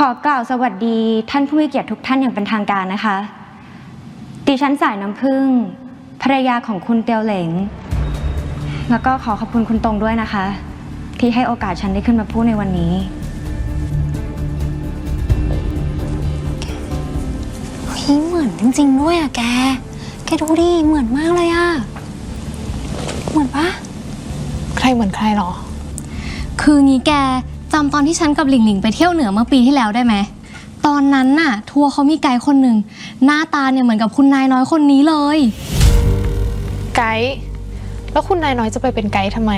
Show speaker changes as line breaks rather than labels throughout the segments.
ขอกล่าวสวัสดีท่านผู้มีเกียรติทุกท่านอย่างเป็นทางการนะคะ ดิฉันสายน้ำพึ่งภรรยาของคุณเตียวเหลง แล้วก็ขอขอบคุณคุณตรงด้วยนะคะ ที่ให้โอกาสฉันได้ขึ้นมาพูดในวันนี้
เฮ้ยเหมือนจริง ๆ ด้วยอะแก แกดูดิเหมือนมากเลยอะเหมือนปะ
ใครเหมือนใครหรอ
คืองี้แก จำตอนที่ฉันกับหลิงหลิงไปเที่ยวเหนือเมื่อปีที่แล้วได้ไหม ตอนนั้นน่ะ ทัวร์เขามีไกด์คนหนึ่งหน้าตาเนี่ยเหมือนกับคุณนายน้อยคนนี้เลย
ไกด์แล้วคุณนายน้อยจะไปเป็นไกด์ทำไม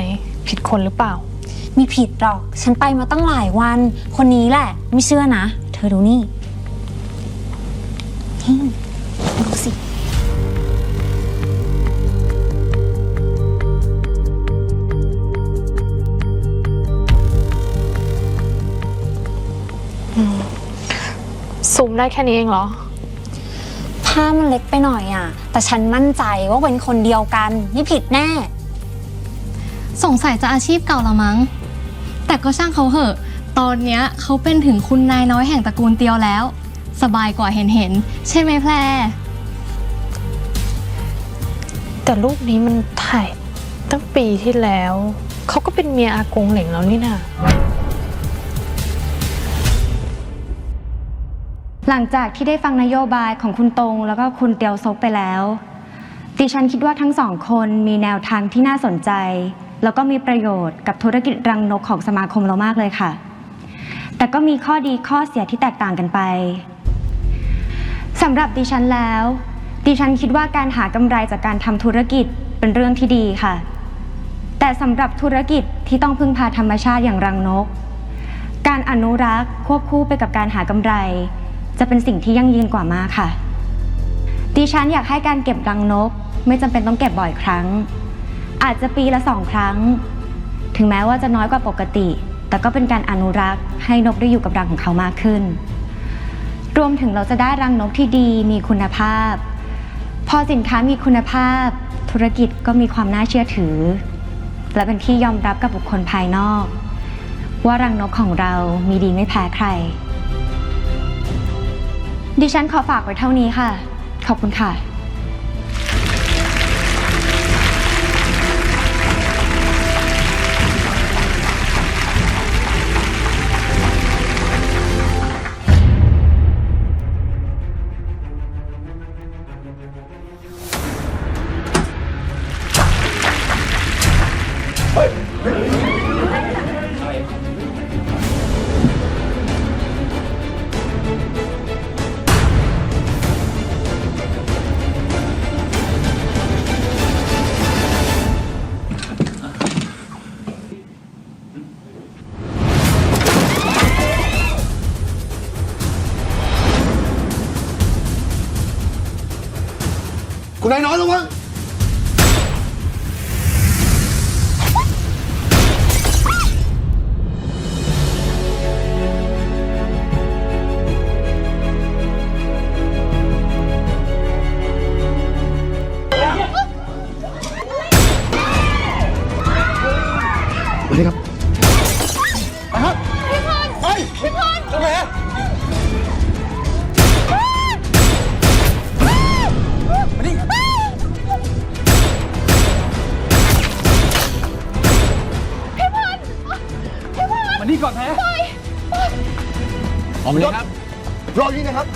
ผิดคนหรือเปล่า
มีผิดหรอก ฉันไปมาตั้งหลายวัน คนนี้แหละ ไม่เชื่อนะ เธอดูนี่
ได้แค่นี้เองเหรอ
ภาพมันเล็กไปหน่อยอะแต่ฉันมั่นใจว่าเป็นคนเดียวกันไม่ผิดแน่
สงสัยจะอาชีพเก่าละมั้ง แต่ก็ช่างเขาเหอะ ตอนเนี้ยเขาเป็นถึงคุณนายน้อยแห่งตระกูลเตียวแล้ว สบายกว่าเห็นเห็นๆใช่ไหมแพร
แต่รูปนี้มันถ่ายตั้งปีที่แล้ว เขาก็เป็นเมียอากงเหล่งแล้วนี่นา
หลังจากที่ได้ฟังนโยบายของคุณตรง แล้วก็คุณเตียวซกไปแล้ว ดิฉันคิดว่าทั้งสองคนมีแนวทางที่น่าสนใจ แล้วก็มีประโยชน์กับธุรกิจรังนกของสมาคมเรามากเลยค่ะ แต่ก็มีข้อดีข้อเสียที่แตกต่างกันไปสำหรับดิฉันแล้ว ดิฉันคิดว่าการหากำไรจากการทำธุรกิจเป็นเรื่องที่ดีค่ะ แต่สำหรับธุรกิจที่ต้องพึ่งพาธรรมชาติอย่างรังนก การอนุรักษ์ควบคู่ไปกับการหากำไร จะเป็นสิ่งที่ยั่งยืนกว่ามากค่ะ ดิฉันอยากให้การเก็บรังนก ไม่จำเป็นต้องเก็บบ่อยครั้ง อาจจะปีละสองครั้ง ถึงแม้ว่าจะน้อยกว่าปกติ แต่ก็เป็นการอนุรักษ์ ให้นกได้อยู่กับรังของเขามากขึ้น รวมถึงเราจะได้รังนกที่ดีมีคุณภาพ พอสินค้ามีคุณภาพ ธุรกิจก็มีความน่าเชื่อถือ และเป็นที่ยอมรับกับบุคคลภายนอก ว่ารังนกของเรามีดีไม่แพ้ใคร ดิฉันขอฝากไว้เท่านี้ค่ะ ขอบคุณค่ะ
คุณนายน้อยระวัง ก่อนแพ้ ออกมาเลยครับ รออยู่นี่นะครับ